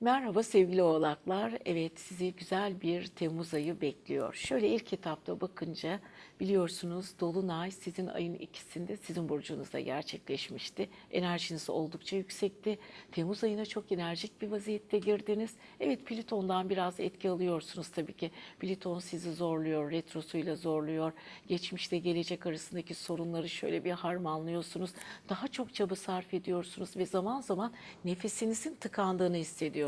Merhaba sevgili oğlaklar. Evet sizi güzel bir Temmuz ayı bekliyor. Şöyle ilk etapta bakınca biliyorsunuz Dolunay sizin ayın ikisinde sizin burcunuzda gerçekleşmişti. Enerjiniz oldukça yüksekti. Temmuz ayına çok enerjik bir vaziyette girdiniz. Evet Plüton'dan biraz etki alıyorsunuz tabii ki. Plüton sizi zorluyor, retrosuyla zorluyor. Geçmişle gelecek arasındaki sorunları şöyle bir harmanlıyorsunuz. Daha çok çaba sarf ediyorsunuz ve zaman zaman nefesinizin tıkandığını hissediyorsunuz.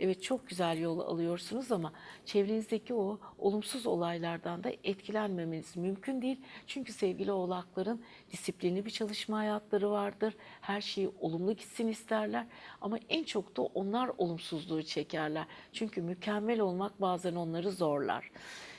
Evet çok güzel yol alıyorsunuz ama çevrenizdeki o olumsuz olaylardan da etkilenmemeniz mümkün değil. Çünkü sevgili oğlakların disiplinli bir çalışma hayatları vardır. Her şeyi olumlu gitsin isterler ama en çok da onlar olumsuzluğu çekerler. Çünkü mükemmel olmak bazen onları zorlar.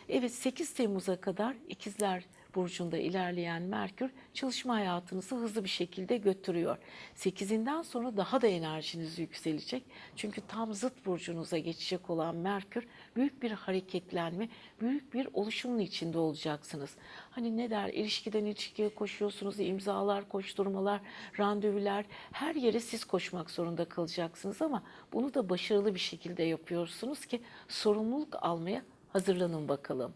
Evet 8 Temmuz'a kadar ikizler burcunda ilerleyen Merkür çalışma hayatınızı hızlı bir şekilde götürüyor. 8'inden sonra daha da enerjiniz yükselecek. Çünkü tam zıt burcunuza geçecek olan Merkür büyük bir hareketlenme, büyük bir oluşumun içinde olacaksınız. Hani ne der ilişkiden ilişkiye koşuyorsunuz, imzalar, koşturmalar, randevular her yere siz koşmak zorunda kalacaksınız ama bunu da başarılı bir şekilde yapıyorsunuz ki sorumluluk almaya hazırlanın bakalım.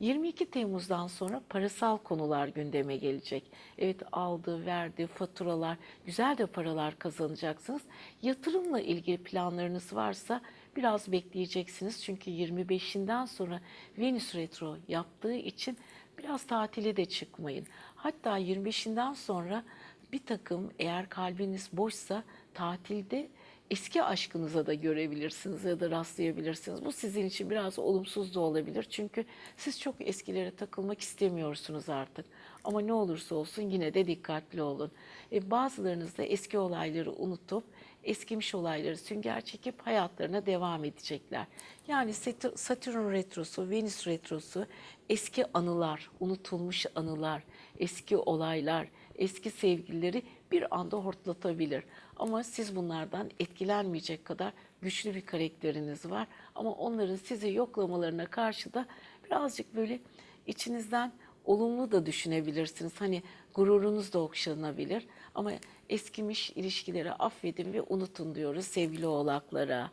22 Temmuz'dan sonra parasal konular gündeme gelecek. Evet aldı, verdi, faturalar, güzel de paralar kazanacaksınız. Yatırımla ilgili planlarınız varsa biraz bekleyeceksiniz. Çünkü 25'inden sonra Venüs retro yaptığı için biraz tatile de çıkmayın. Hatta 25'inden sonra bir takım eğer kalbiniz boşsa tatilde eski aşkınıza da görebilirsiniz ya da rastlayabilirsiniz. Bu sizin için biraz olumsuz da olabilir. Çünkü siz çok eskilere takılmak istemiyorsunuz artık. Ama ne olursa olsun yine de dikkatli olun. E, bazılarınız da eski olayları unutup eskimiş olayları sünger çekip hayatlarına devam edecekler. Yani Satür- Satürn retrosu, Venüs retrosu eski anılar, unutulmuş anılar, eski olaylar, eski sevgilileri bir anda hortlatabilir. Ama siz bunlardan etkilenmeyecek kadar güçlü bir karakteriniz var. Ama onların sizi yoklamalarına karşı da birazcık böyle içinizden olumlu da düşünebilirsiniz. Hani gururunuz da okşanabilir. Ama eskimiş ilişkileri affedin ve unutun diyoruz sevgili oğlaklara.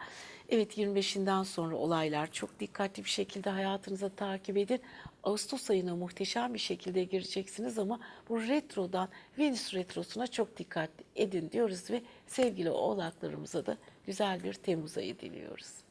Evet 25'inden sonra olaylar çok dikkatli bir şekilde hayatınıza takip edin. Ağustos ayına muhteşem bir şekilde gireceksiniz ama bu retrodan Venüs retrosuna çok dikkat edin diyoruz ve sevgili oğlaklarımıza da güzel bir Temmuz ayı diliyoruz.